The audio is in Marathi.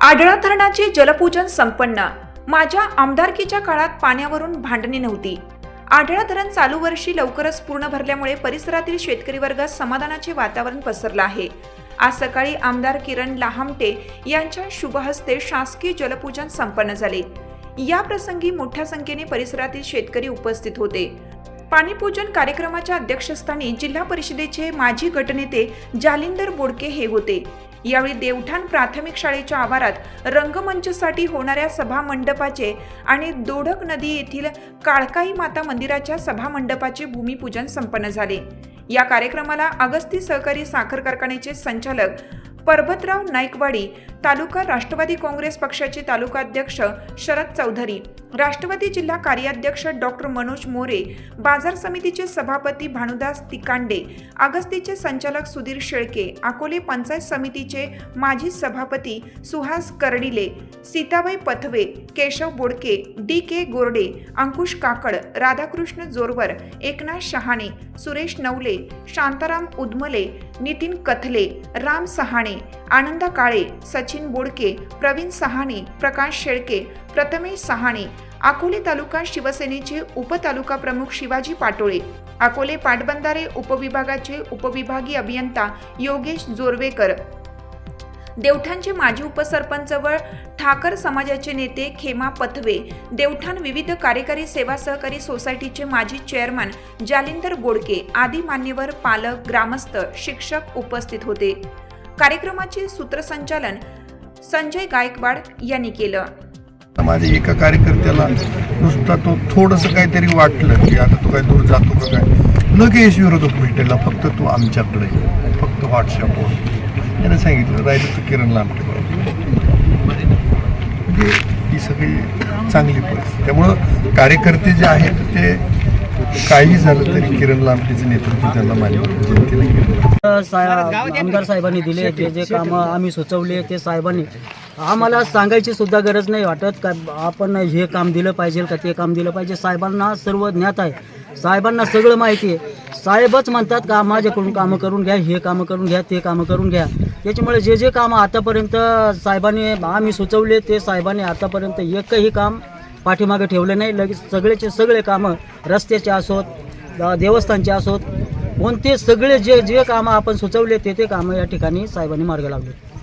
आढळा धरणाचे जलपूजन संपन्न. माझ्या आमदारकीच्या काळात पाण्यावरून भांडणी नव्हती. आढळा धरण चालू वर्षी लवकरच पूर्ण भरल्यामुळे परिसरातील शेतकरी वर्गात समाधानाचे वातावरण पसरलं आहे. आज सकाळी आमदार किरण लाहामटे यांच्या शुभहस्ते शासकीय जलपूजन संपन्न झाले. या प्रसंगी मोठ्या संख्येने परिसरातील शेतकरी उपस्थित होते. पाणीपूजन कार्यक्रमाच्या अध्यक्षस्थानी जिल्हा परिषदेचे माजी गटनेते जालिंदर बोडके हे होते. यावेळी देवठाण प्राथमिक शाळेच्या आवारात रंगमंचसाठी होणाऱ्या सभा मंडपाचे आणि दोढक नदी येथील काळकाई माता मंदिराच्या सभा मंडपाचे भूमिपूजन संपन्न झाले. या कार्यक्रमाला अगस्ती सहकारी साखर कारखान्याचे संचालक परबतराव नाईकवाडी तालुका राष्ट्रवादी काँग्रेस पक्षाचे तालुकाध्यक्ष शरद चौधरी राष्ट्रवादी जिल्हा कार्याध्यक्ष डॉक्टर मनोज मोरे बाजार समितीचे सभापती भानुदास तिकांडे अगस्तीचे संचालक सुधीर शेळके अकोले पंचायत समितीचे माजी सभापती सुहास कर्डिले सीताबाई पथवे केशव बोडके डी के गोरडे अंकुश काकड राधाकृष्ण जोरवर एकनाथ शहाणे सुरेश नवले शांताराम उदमले नितीन कथले राम सहाणे आनंदा काळे सचिन बोडके प्रवीण सहाणे प्रकाश शेळके प्रथमेश सहाणे अकोले तालुका शिवसेनेचे उपतालुका प्रमुख शिवाजी पाटोळे अकोले पाटबंधारे उपविभागाचे उपविभागीय अभियंता योगेश जोरवेकर. देवठाणचे माजी उपसरपंच व ठाकर समाजाचे नेते खेमा पथवे देवठाण विविध कार्यकारी सेवा सहकारी सोसायटीचे माजी चेअरमन जालिंदर बोडके आदी मान्यवर पालक ग्रामस्थ शिक्षक उपस्थित होते. कार्यक्रमाचे सूत्रसंचालन संजय गायकवाड यांनी केलं. माझ्या एका कार्यकर्त्याला नुसता तो थोडंसं काहीतरी वाटलं की आता तो काय दूर जातो का काय? लगेच विरोधक भेटेला फक्त तू आमच्याकडे फक्त व्हॉट्सअपवर त्याने सांगितलं राहिलं तर किरण लांबटे. म्हणजे ही सगळी चांगली परिस्थिती. त्यामुळं कार्यकर्ते जे आहेत ते काही झालं तरी किरण लांबटेचं नेतृत्व त्यांना मान्य जनतेला केलं. साहेब आमदार साहेबांनी दिले ते जे कामं आम्ही सुचवले ते साहेबांनी. आम्हाला सांगायची सुद्धा गरज नाही वाटत का आपण हे काम दिलं पाहिजे का ते काम दिलं पाहिजे. साहेबांना सर्व ज्ञात आहे. साहेबांना सगळं माहिती आहे. साहेबच म्हणतात का माझ्याकडून कामं करून घ्या हे कामं करून घ्या ते कामं करून घ्या. त्याच्यामुळे जे जे कामं आतापर्यंत साहेबांनी आम्ही सुचवले ते साहेबांनी आतापर्यंत एकही काम पाठीमागे ठेवले नाही. लगेच सगळेचे सगळे कामं रस्त्याचे असोत देवस्थानचे असोत. कोणते सगळे जे जे कामं आपण सुचवले ते ते कामं या ठिकाणी साहेबांनी मार्ग लावले.